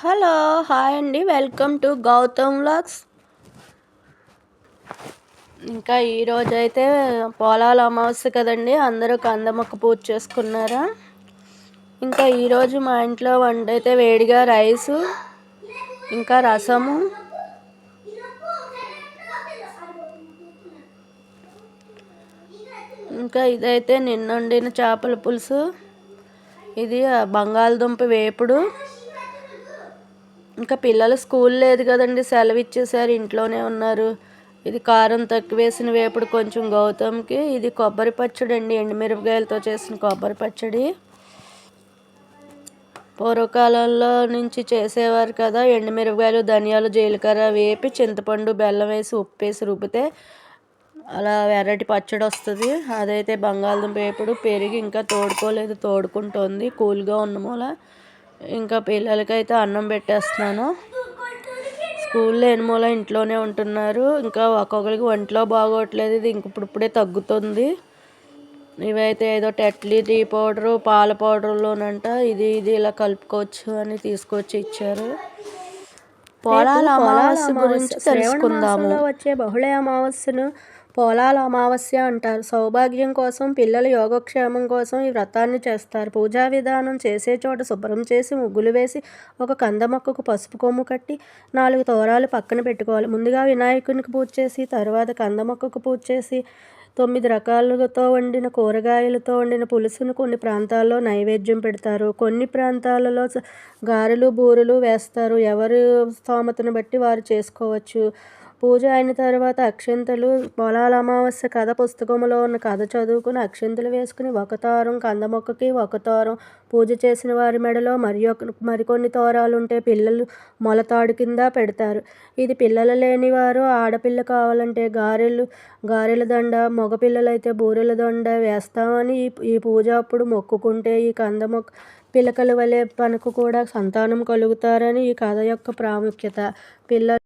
Hello hi అండి. Welcome to Gautam vlogs. ఇంకా ఈరోజు అయితే పొలాల అమావాస్య కదండి. అందరూ కందమొక్క పూజ చేసుకున్నారా? ఇంకా ఈరోజు మా ఇంట్లో వంట అయితే వేడిగా రైసు ఇంకా రసము. ఇంకా ఇదైతే నిన్న వండిన చేపల పులుసు. ఇది బంగాళదుంప వేపుడు. ఇంకా పిల్లలు స్కూల్ లేదు కదండి సెలవు ఇచ్చేసారు ఇంట్లోనే ఉన్నారు. ఇది కారం తక్కువ వేసిన వేపుడు కొంచెం గౌతమ్కి. ఇది కొబ్బరి పచ్చడి అండి ఎండుమిరపకాయలతో చేసిన కొబ్బరి పచ్చడి. పూర్వకాలంలో నుంచి చేసేవారు కదా ఎండుమిరపకాయలు ధనియాలు జీలకర్ర వేపి చింతపండు బెల్లం వేసి ఉప్పు వేసి రుబ్బితే అలా వెరైటీ పచ్చడి వస్తుంది. అదైతే బంగాళదుంప వేపుడు పెరిగి ఇంకా తోడుకోలేదు తోడుకుంటుంది కూల్గా ఉన్న మూల. ఇంకా పిల్లలకైతే అన్నం పెట్టేస్తున్నాను. స్కూల్లో ఎనిమూల ఇంట్లోనే ఉంటున్నారు. ఇంకా ఒక్కొక్కరికి ఒంట్లో బాగోట్లేదు. ఇది ఇంక ఇప్పుడిప్పుడే తగ్గుతుంది. ఇవైతే ఏదో టెట్లీ టీ పౌడరు పాల పౌడర్లోనంట. ఇది ఇది ఇలా కలుపుకోవచ్చు అని తీసుకొచ్చి ఇచ్చారు. పొలాల అమావాస్య గురించి తెలుసుకుందాము. వచ్చే బహుళ అమావాస్యను పోలాల అమావాస్య అంటారు. సౌభాగ్యం కోసం పిల్లల యోగక్షేమం కోసం ఈ వ్రతాన్ని చేస్తారు. పూజా విధానం చేసే చోట శుభ్రం చేసి ముగ్గులు వేసి ఒక కంద మొక్కకు పసుపు కొమ్ము కట్టి నాలుగు తోరాలు పక్కన పెట్టుకోవాలి. ముందుగా వినాయకునికి పూజ చేసి తర్వాత కంద మొక్కకు పూజ చేసి తొమ్మిది రకాలతో వండిన కూరగాయలతో వండిన పులుసును కొన్ని ప్రాంతాల్లో నైవేద్యం పెడతారు. కొన్ని ప్రాంతాలలో గారెలు బూరెలు వేస్తారు. ఎవరు స్తోమతను బట్టి వారు చేసుకోవచ్చు. పూజ అయిన తర్వాత అక్షింతలు పొలాల అమావాస్య కథ పుస్తకంలో ఉన్న కథ చదువుకుని అక్షింతలు వేసుకుని ఒక తోరం కంద మొక్కకి ఒక తోరం పూజ చేసిన వారి మెడలో మరి ఒక మరికొన్ని తోరాలు ఉంటే పిల్లలు మొలతాడు కింద పెడతారు. ఇది పిల్లలు లేని వారు ఆడపిల్ల కావాలంటే గారెలు గారెల దండ మగపిల్లలైతే బూరెల దండ వేస్తామని ఈ పూజ అప్పుడు మొక్కుకుంటే ఈ కంద మొక్క పిలకల వలె పనకు కూడా సంతానం కలుగుతారని ఈ కథ యొక్క ప్రాముఖ్యత. పిల్లలు